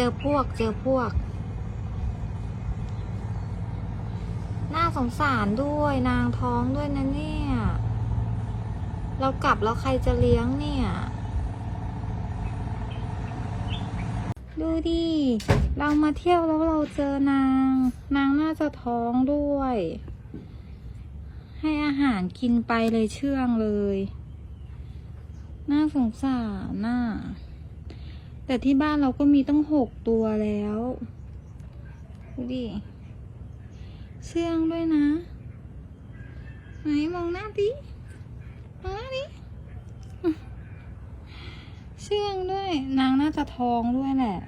เจอพวกเจอพวก น่าสงสารด้วยนางท้องด้วยนะเนี่ย เรากลับแล้วใครจะเลี้ยงเนี่ย ดูดิ เรามาเที่ยวแล้วเราเจอนาง นางน่าจะท้องด้วย ให้อาหารกินไปเลยเชื่องเลย น่าสงสารน่ะ แต่ที่บ้านเราก็มีตั้งหกตัวแล้วดูดิเชื่องด้วยนะ ไหนมองหน้าดิมองหน้าดิเชื่องด้วย นางน่าจะท้องด้วยแหละ